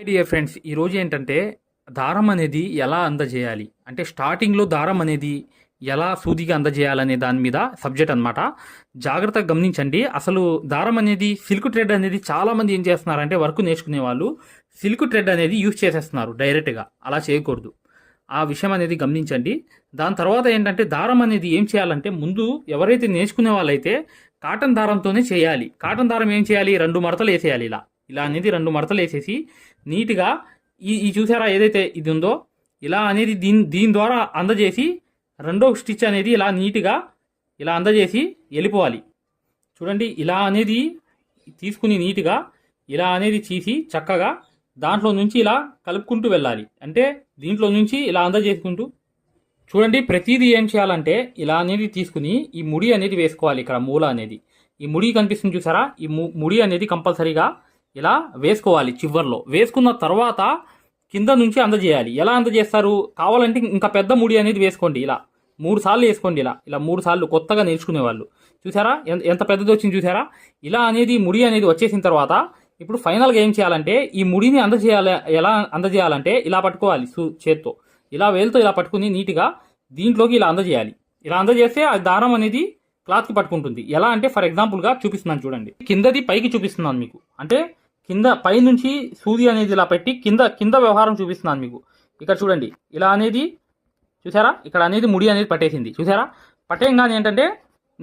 Dear friends ఈరోజు ఏంటంటే దారం అనేది ఎలా అందజేయాలి? అంటే స్టార్టింగ్లో దారం అనేది ఎలా సూదిగా అందజేయాలనే దాని మీద సబ్జెక్ట్ అన్నమాట. జాగ్రత్తగా గమనించండి. అసలు దారం అనేది సిల్క్ ట్రెడ్ అనేది చాలామంది ఏం చేస్తున్నారంటే వర్క్ నేర్చుకునే వాళ్ళు సిల్క్ ట్రెడ్ అనేది యూజ్ చేసేస్తున్నారు డైరెక్ట్గా అలా చేయకూడదు. ఆ విషయం అనేది గమనించండి. దాని తర్వాత ఏంటంటే దారం అనేది ఏం చేయాలంటే ముందు ఎవరైతే నేర్చుకునే వాళ్ళైతే కాటన్ దారంతోనే చేయాలి. కాటన్ దారం ఏం చేయాలి? రెండు మడతలు వేసేయాలి ఇలా. ఇలా అనేది రెండు మడతలు వేసేసి నీట్గా ఈ ఈ చూసారా ఏదైతే ఇది ఉందో ఇలా అనేది దీని దీని ద్వారా అందజేసి రెండో స్టిచ్ అనేది ఇలా నీట్గా ఇలా అందజేసి వెళ్ళిపోవాలి. చూడండి ఇలా అనేది తీసుకుని నీట్గా ఇలా అనేది తీసి చక్కగా దాంట్లో నుంచి ఇలా కలుపుకుంటూ వెళ్ళాలి. అంటే దీంట్లో నుంచి ఇలా అందజేసుకుంటూ చూడండి ప్రతిదీ ఏం చేయాలంటే ఇలా అనేది తీసుకుని ఈ ముడి అనేది వేసుకోవాలి ఇక్కడ మూల అనేది. ఈ ముడి కనిపిస్తుంది చూసారా? ఈ ముడి అనేది కంపల్సరీగా ఇలా వేసుకోవాలి చివర్లో. వేసుకున్న తర్వాత కింద నుంచి అందజేయాలి. ఎలా అందజేస్తారు? కావాలంటే ఇంకా పెద్ద ముడి అనేది వేసుకోండి ఇలా. మూడు సార్లు వేసుకోండి ఇలా. ఇలా మూడు సార్లు కొత్తగా నేర్చుకునేవాళ్ళు. చూసారా? ఎంత- ఎంత పెద్దది వచ్చింది చూసారా? ఇలా అనేది ముడి అనేది వచ్చేసిన తర్వాత ఇప్పుడు ఫైనల్గా ఏం చేయాలంటే ఈ ముడిని అందజేయాలి ఎలా అందజేయాలంటే ఇలా పట్టుకోవాలి సు చేత్తో. ఇలా వేలుతో ఇలా పట్టుకుని నీట్గా దీంట్లోకి ఇలా అందజేయాలి. ఇలా అందజేస్తే ఆ దారం అనేది క్లాత్కి పట్టుకుంటుంది. ఎలా అంటే ఫర్ ఎగ్జాంపుల్గా చూపిస్తున్నాను చూడండి. కిందది పైకి చూపిస్తున్నాను మీకు. అంటే కింద పై నుంచి సూది అనేది ఇలా పెట్టి కింద కింద వ్యవహారం చూపిస్తున్నాను మీకు. ఇక్కడ చూడండి. ఇలా అనేది చూసారా? ఇక్కడ అనేది ముడి అనేది పట్టేసింది. చూసారా? పట్టేయంగానే ఏంటంటే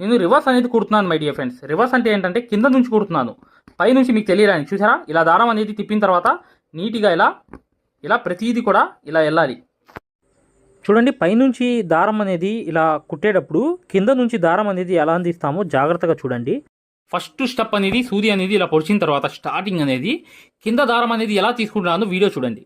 నేను రివర్స్ అనేది కుడుతున్నాను మై డియర్ ఫ్రెండ్స్. రివర్స్ అంటే ఏంటంటే కింద నుంచి కుడుతున్నాను. పైనుంచి మీకు తెలియడానికి చూసారా? ఇలా దారం అనేది తిప్పిన తర్వాత నీట్గా ఇలా ఇలా ప్రతిదీ కూడా ఇలా వెళ్ళాలి. చూడండి పైనుంచి దారం అనేది ఇలా కుట్టేటప్పుడు కింద నుంచి దారం అనేది ఎలా అందిస్తామో జాగ్రత్తగా చూడండి. ఫస్ట్ స్టెప్ అనేది సూది అనేది ఇలా పొడిచిన తర్వాత స్టార్టింగ్ అనేది కింద దారం అనేది ఎలా తీసుకుంటున్నానో వీడియో చూడండి.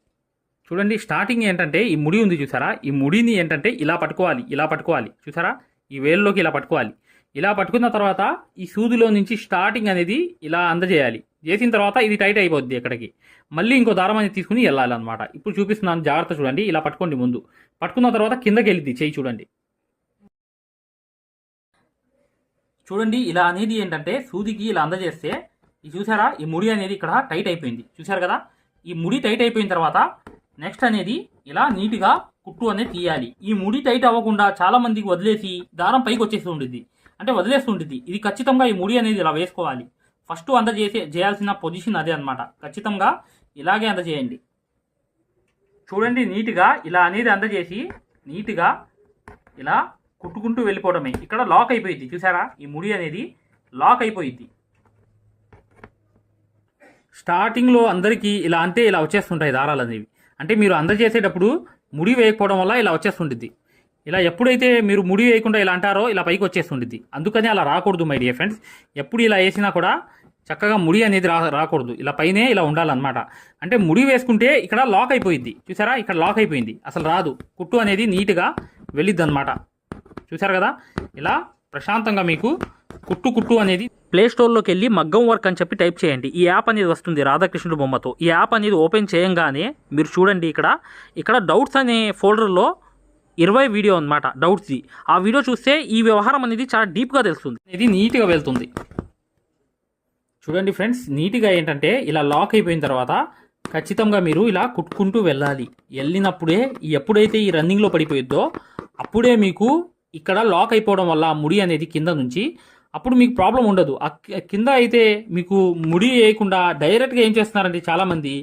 చూడండి స్టార్టింగ్ ఏంటంటే ఈ ముడి ఉంది చూసారా? ఈ ముడిని ఏంటంటే ఇలా పట్టుకోవాలి ఇలా పట్టుకోవాలి. చూసారా? ఈ వేలులోకి ఇలా పట్టుకోవాలి. ఇలా పట్టుకున్న తర్వాత ఈ సూదిలో నుంచి స్టార్టింగ్ అనేది ఇలా అందజేయాలి. చేసిన తర్వాత ఇది టైట్ అయిపోద్ది ఇక్కడికి మళ్ళీ ఇంకో దారం అనేది తీసుకుని వెళ్ళాలన్నమాట. ఇప్పుడు చూపిస్తున్నాను జాగ్రత్త చూడండి ఇలా పట్టుకోండి ముందు. పట్టుకున్న తర్వాత కిందకి వెళ్ళిద్ది చేయి చూడండి. చూడండి ఇలా అనేది ఏంటంటే సూదికి ఇలా అందజేస్తే ఇది చూసారా? ఈ ముడి అనేది ఇక్కడ టైట్ అయిపోయింది. చూసారు కదా? ఈ ముడి టైట్ అయిపోయిన తర్వాత నెక్స్ట్ అనేది ఇలా నీట్గా కుట్టు అనేది తీయాలి. ఈ ముడి టైట్ అవ్వకుండా చాలా మందికి వదిలేసి దారం పైకి వచ్చేసి ఉంటుంది అంటే వదిలేస్తుంటుంది ఇది ఖచ్చితంగా ఈ ముడి అనేది ఇలా వేసుకోవాలి. ఫస్ట్ అందజేసే చేయాల్సిన పొజిషన్ అదే అన్నమాట. ఖచ్చితంగా ఇలాగే అందజేయండి చూడండి నీట్గా ఇలా అనేది అందజేసి నీట్గా ఇలా కుట్టుకుంటూ వెళ్ళిపోవడమే. ఇక్కడ లాక్ అయిపోయింది చూసారా ఈ ముడి అనేది లాక్ అయిపోయింది. స్టార్టింగ్లో అందరికీ ఇలా అంతే ఇలా వచ్చేస్తుంటాయి దారాలు అనేవి. అంటే మీరు అందజేసేటప్పుడు ముడి వేయకపోవడం వల్ల ఇలా వచ్చేస్తుంటుంది ఇలా ఎప్పుడైతే మీరు ముడి వేయకుండా ఇలా అంటారో ఇలా పైకి వచ్చేస్తుంటుంది అందుకని అలా రాకూడదు మై డియర్ ఫ్రెండ్స్. ఎప్పుడు ఇలా వేసినా కూడా చక్కగా ముడి అనేది రా రాకూడదు. ఇలా పైనే ఇలా ఉండాలన్నమాట. అంటే ముడి వేసుకుంటే ఇక్కడ లాక్ అయిపోయింది చూసారా ఇక్కడ లాక్ అయిపోయింది. అసలు రాదు. కుట్టు అనేది నీట్గా వెళ్ళిద్ది అనమాట చూసారు కదా? ఇలా ప్రశాంతంగా మీకు కుట్టు కుట్టు అనేది ప్లే స్టోర్లోకి వెళ్ళి మగ్గం వర్క్ అని చెప్పి టైప్ చేయండి. ఈ యాప్ అనేది వస్తుంది రాధాకృష్ణుడు బొమ్మతో. ఈ యాప్ అనేది ఓపెన్ చేయంగానే మీరు చూడండి ఇక్కడ. ఇక్కడ డౌట్స్ అనే ఫోల్డర్లో ఇరవై వీడియో అనమాట డౌట్స్ది ఆ వీడియో చూస్తే ఈ వ్యవహారం అనేది చాలా డీప్గా తెలుస్తుంది. ఇది నీట్గా వెళ్తుంది. చూడండి ఫ్రెండ్స్ నీట్గా ఏంటంటే ఇలా లాక్ అయిపోయిన తర్వాత ఖచ్చితంగా మీరు ఇలా కుట్టుకుంటూ వెళ్ళాలి. వెళ్ళినప్పుడే ఎప్పుడైతే ఈ రన్నింగ్లో పడిపోయిద్దో అప్పుడే మీకు ఇక్కడ లాక్ అయిపోవడం వల్ల ఆ ముడి అనేది కింద నుంచి అప్పుడు మీకు ప్రాబ్లం ఉండదు. కింద అయితే మీకు ముడి వేయకుండా డైరెక్ట్గా ఏం చేస్తున్నారంటే చాలామంది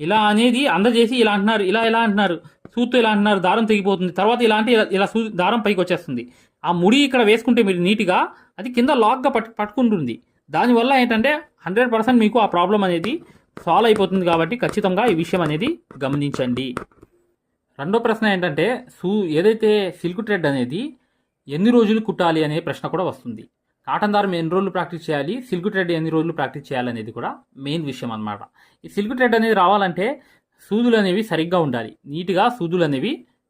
ఇలా అనేది అందజేసి ఇలా అంటున్నారు ఇలా ఇలా అంటున్నారు సూత్తు ఇలా అంటున్నారు దారం తెగిపోతుంది తర్వాత ఇలా అంటే ఇలా ఇలా సూ దారం పైకి వచ్చేస్తుంది. ఆ ముడి ఇక్కడ వేసుకుంటే మీరు నీట్గా అది కింద లాక్గా పట్ పట్టుకుంటుంది. దానివల్ల ఏంటంటే హండ్రెడ్ పర్సెంట్ మీకు ఆ ప్రాబ్లం అనేది సాల్వ్ అయిపోతుంది కాబట్టి ఖచ్చితంగా ఈ విషయం అనేది గమనించండి. రెండో ప్రశ్న ఏంటంటే సూ ఏదైతే సిల్క్ ట్రెడ్ అనేది ఎన్ని రోజులు కుట్టాలి అనే ప్రశ్న కూడా వస్తుంది. కాటన్ దారం ఎన్ని రోజులు ప్రాక్టీస్ చేయాలి? సిల్క్ థ్రెడ్ ఎన్ని రోజులు ప్రాక్టీస్ చేయాలనేది కూడా మెయిన్ విషయం అన్నమాట. ఈ సిల్క్ థ్రెడ్ అనేది రావాలంటే సూదులు అనేవి సరిగ్గా ఉండాలి. నీట్గా సూదులు అనేవి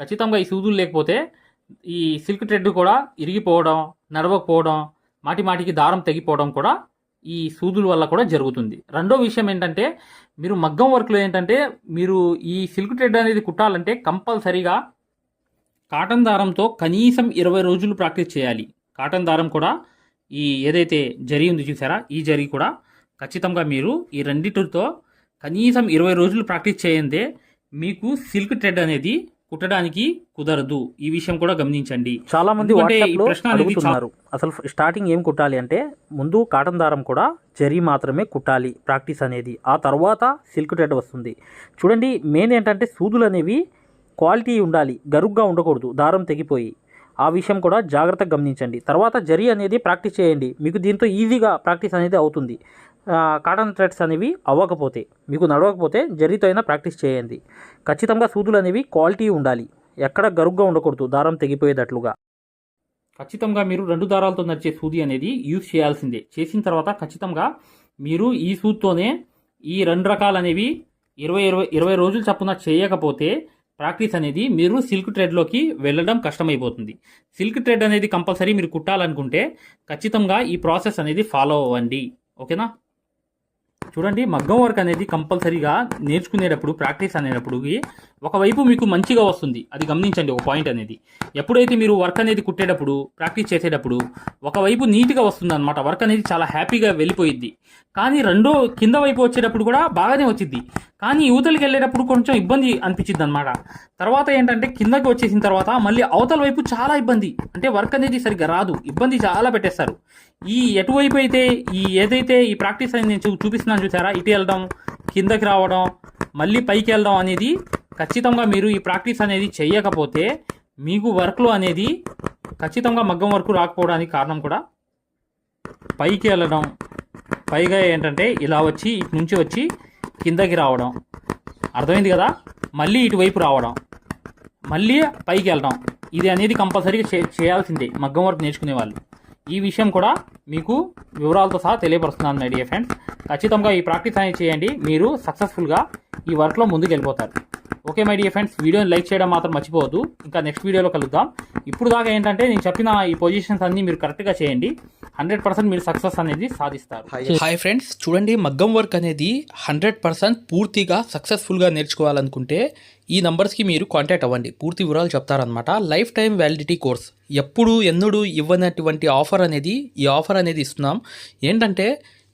ఖచ్చితంగా ఈ సూదులు లేకపోతే ఈ సిల్క్ థ్రెడ్ కూడా ఇరిగిపోవడం నడవకపోవడం మాటి మాటికి దారం తెగిపోవడం కూడా ఈ సూదుల వల్ల కూడా జరుగుతుంది. రెండో విషయం ఏంటంటే మీరు మగ్గం వర్క్లో ఏంటంటే మీరు ఈ సిల్క్ థ్రెడ్ అనేది కుట్టాలంటే కంపల్సరీగా కాటన్ దారంతో కనీసం ఇరవై రోజులు ప్రాక్టీస్ చేయాలి. కాటన్ దారం కూడా ఈ ఏదైతే జరి ఉంది చూసారా ఈ జరి కూడా ఖచ్చితంగా మీరు ఈ రెండిటితో కనీసం ఇరవై రోజులు ప్రాక్టీస్ చేయందే మీకు సిల్క్ థ్రెడ్ అనేది కుట్టడానికి కుదరదు. ఈ విషయం కూడా గమనించండి. చాలా మంది ప్రశ్న అడుగుతున్నారు అసలు స్టార్టింగ్ ఏం కుట్టాలి? అంటే ముందు కాటన్ దారం కూడా జరీ మాత్రమే కుట్టాలి ప్రాక్టీస్ అనేది. ఆ తర్వాత సిల్క్ థ్రెడ్ వస్తుంది. చూడండి మెయిన్ ఏంటంటే సూదులు అనేవి క్వాలిటీ ఉండాలి గరుగ్గా ఉండకూడదు దారం తెగిపోయి. ఆ విషయం కూడా జాగ్రత్తగా గమనించండి. తర్వాత జరీ అనేది ప్రాక్టీస్ చేయండి. మీకు దీంతో ఈజీగా ప్రాక్టీస్ అనేది అవుతుంది. కాటన్ థ్రెడ్స్ అనేవి అవ్వకపోతే మీకు నడవకపోతే జరీతో అయినా ప్రాక్టీస్ చేయండి. ఖచ్చితంగా సూదులు అనేవి క్వాలిటీ ఉండాలి. ఎక్కడ గరుగ్గా ఉండకూడదు దారం తెగిపోయేటట్లుగా. ఖచ్చితంగా మీరు రెండు దారాలతో నడిచే సూది అనేది యూజ్ చేయాల్సిందే. చేసిన తర్వాత ఖచ్చితంగా మీరు ఈ సూత్తోనే ఈ రెండు రకాలు అనేవి ఇరవై ఇరవై ఇరవై రోజులు చప్పున చేయకపోతే ప్రాక్టీస్ అనేది మీరు సిల్క్ ట్రెడ్లోకి వెళ్ళడం కష్టమైపోతుంది. సిల్క్ ట్రెడ్ అనేది కంపల్సరీ మీరు కుట్టాలనుకుంటే ఖచ్చితంగా ఈ ప్రాసెస్ అనేది ఫాలో అవ్వండి. ఓకేనా? చూడండి మగ్గం వర్క్ అనేది కంపల్సరీగా నేర్చుకునేటప్పుడు ప్రాక్టీస్ అనేటప్పుడు ఒకవైపు మీకు మంచిగా వస్తుంది. అది గమనించండి ఒక పాయింట్ అనేది. ఎప్పుడైతే మీరు వర్క్ అనేది కుట్టేటప్పుడు ప్రాక్టీస్ చేసేటప్పుడు ఒకవైపు నీట్గా వస్తుంది అనమాట వర్క్ అనేది చాలా హ్యాపీగా వెళ్ళిపోయిద్ది. కానీ రెండో కింద వైపు వచ్చేటప్పుడు కూడా బాగానే వచ్చింది కానీ యువతలకి వెళ్ళేటప్పుడు కొంచెం ఇబ్బంది అనిపించింది అనమాట తర్వాత ఏంటంటే కిందకి వచ్చేసిన తర్వాత మళ్ళీ అవతల వైపు చాలా ఇబ్బంది. అంటే వర్క్ అనేది సరిగ్గా రాదు. ఇబ్బంది చాలా పెట్టేస్తారు. ఈ ఎటువైపు అయితే ఈ ఏదైతే ఈ ప్రాక్టీస్ అనేది నేను చూపిస్తున్నాను చూసారా? ఇటు వెళ్ళడం కిందకి రావడం మళ్ళీ పైకి వెళ్ళడం అనేది ఖచ్చితంగా మీరు ఈ ప్రాక్టీస్ అనేది చేయకపోతే మీకు వర్క్లో అనేది ఖచ్చితంగా మగ్గం వర్క్ రాకపోవడానికి కారణం కూడా పైకి వెళ్ళడం. పైగా ఏంటంటే ఇలా వచ్చి ఇటు నుంచి వచ్చి కిందకి రావడం. అర్థమైంది కదా? మళ్ళీ ఇటువైపు రావడం. మళ్ళీ పైకి వెళ్ళడం. ఇది అనేది కంపల్సరీగా చేయాల్సిందే. మగ్గం వర్క్ నేర్చుకునే వాళ్ళు. ఈ విషయం కూడా మీకు వివరాలతో సహా తెలియపరుస్తున్నాను మై డియర్ ఫ్రెండ్స్ ఖచ్చితంగా ఈ ప్రాక్టీస్ అనేది చేయండి. మీరు సక్సెస్ఫుల్గా ఈ వర్క్లో ముందుకు వెళ్ళిపోతారు ఓకే మై డియర్ ఫ్రెండ్స్ వీడియోని లైక్ చేయడం మాత్రం మర్చిపోవద్దు. ఇంకా నెక్స్ట్ వీడియోలో కలుద్దాం. ఇప్పుడు దాకా ఏంటంటే నేను చెప్పిన ఈ పొజిషన్స్ అన్ని మీరు కరెక్ట్గా చేయండి. హండ్రెడ్ పర్సెంట్ మీరు సక్సెస్ అనేది సాధిస్తారు. హాయ్ ఫ్రెండ్స్ చూడండి మగ్గం వర్క్ అనేది హండ్రెడ్ పర్సెంట్ పూర్తిగా సక్సెస్ఫుల్గా నేర్చుకోవాలనుకుంటే ఈ నంబర్స్కి మీరు కాంటాక్ట్ అవ్వండి. పూర్తి వివరాలు చెప్తారనమాట లైఫ్ టైం వ్యాలిడిటీ కోర్స్ ఎప్పుడు ఎన్నడూ ఇవ్వనటువంటి ఆఫర్ అనేది ఈ ఆఫర్ అనేది ఇస్తున్నాం. ఏంటంటే